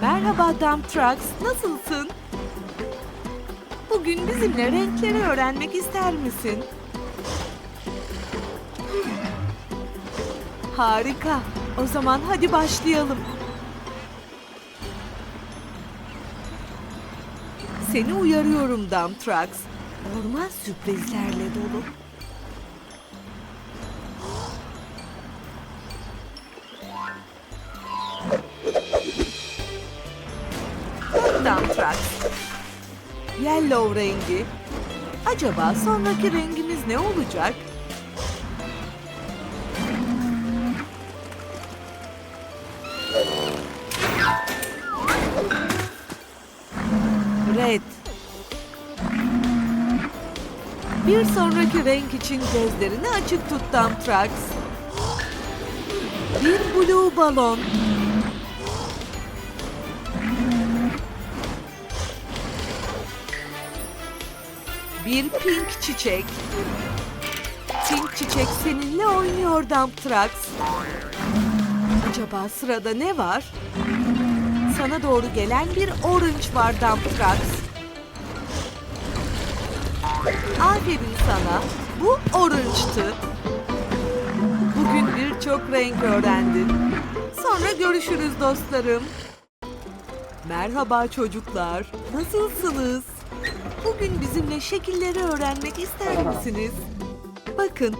Merhaba Dump Trucks, nasılsın? Bugün bizimle renkleri öğrenmek ister misin? Harika. O zaman hadi başlayalım. Seni uyarıyorum Dump Trucks. Orman sürprizlerle dolu. Trucks. Yellow rengi. Acaba sonraki rengimiz ne olacak? Red. Bir sonraki renk için gözlerini açık tut Dump Trucks. Bir blue balon. Bir pink çiçek. Pink çiçek seninle oynuyor Dump Trucks. Acaba sırada ne var? Sana doğru gelen bir orange var Dump Trucks. Aferin sana. Bu orange'tı. Bugün birçok renk öğrendin. Sonra görüşürüz dostlarım. Merhaba çocuklar. Nasılsınız? Bugün bizimle şekilleri öğrenmek ister misiniz? Bakın.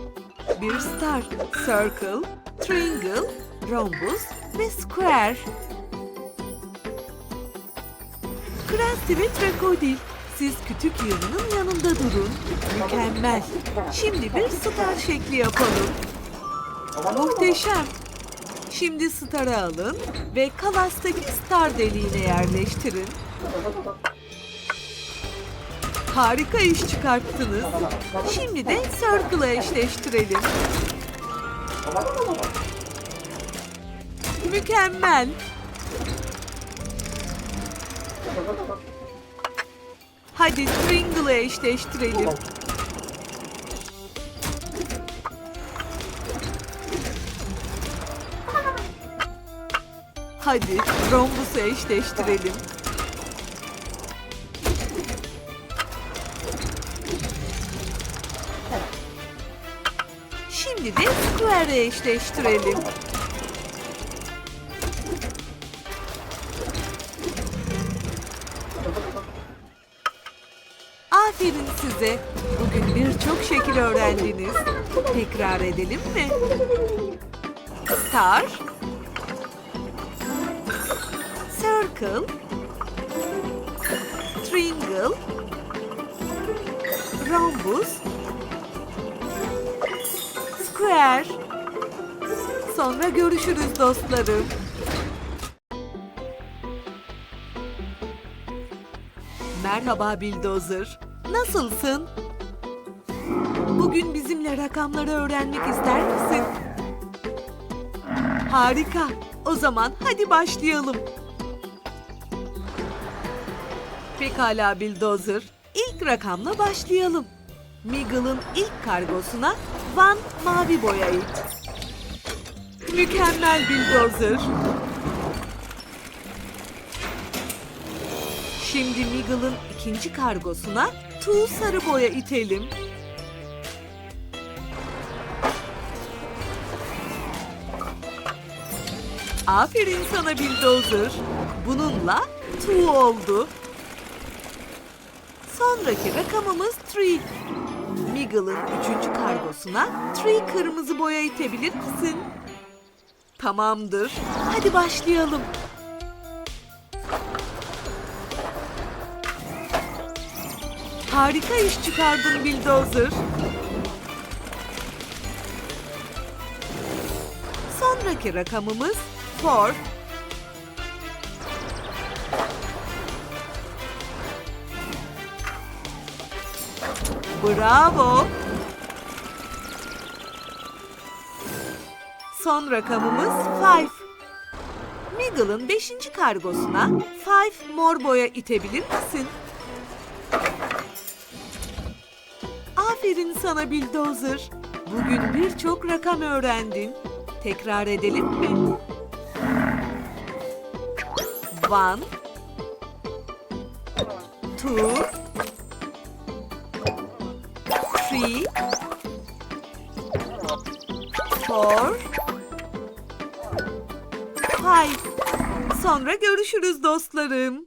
Bir star, circle, triangle, rhombus ve square. Krusty ve Trekodil, siz kütük yığınının yanında durun. Mükemmel. Şimdi bir star şekli yapalım. Muhteşem. Şimdi starı alın ve kalastaki star deliğine yerleştirin. Harika iş çıkarttınız. Şimdi de circle'a eşleştirelim. Mükemmel. Hadi Stringle'ı eşleştirelim. Hadi Rhombus'u eşleştirelim. Şimdi de Square'e eşleştirelim. Aferin size. Bugün birçok şekil öğrendiniz. Tekrar edelim mi? Star Circle Triangle Rhombus Square Sonra görüşürüz dostlarım. Merhaba Bildozer. Nasılsın? Bugün bizimle rakamları öğrenmek ister misin? Harika. O zaman hadi başlayalım. Pekala Bildozer. İlk rakamla başlayalım. Miggle'ın ilk kargosuna Van mavi boya it. Mükemmel Bildozer. Şimdi Miggle'ın ikinci kargosuna Tu sarı boya itelim. Aferin sana Bulldozer. Bununla Tu oldu. Sonraki rakamımız Tree. Miggle'ın üçüncü kargosuna Tree kırmızı boya itebilir misin? Tamamdır. Hadi başlayalım. Harika iş çıkardın Bulldozer. Sonraki rakamımız 4. Bravo. Son rakamımız 5. Miggle'ın 5. kargosuna 5 mor boya itebilir misin? Aferin sana Bulldozer. Bugün birçok rakam öğrendin. Tekrar edelim mi? One, two, three, four, five. Sonra görüşürüz dostlarım.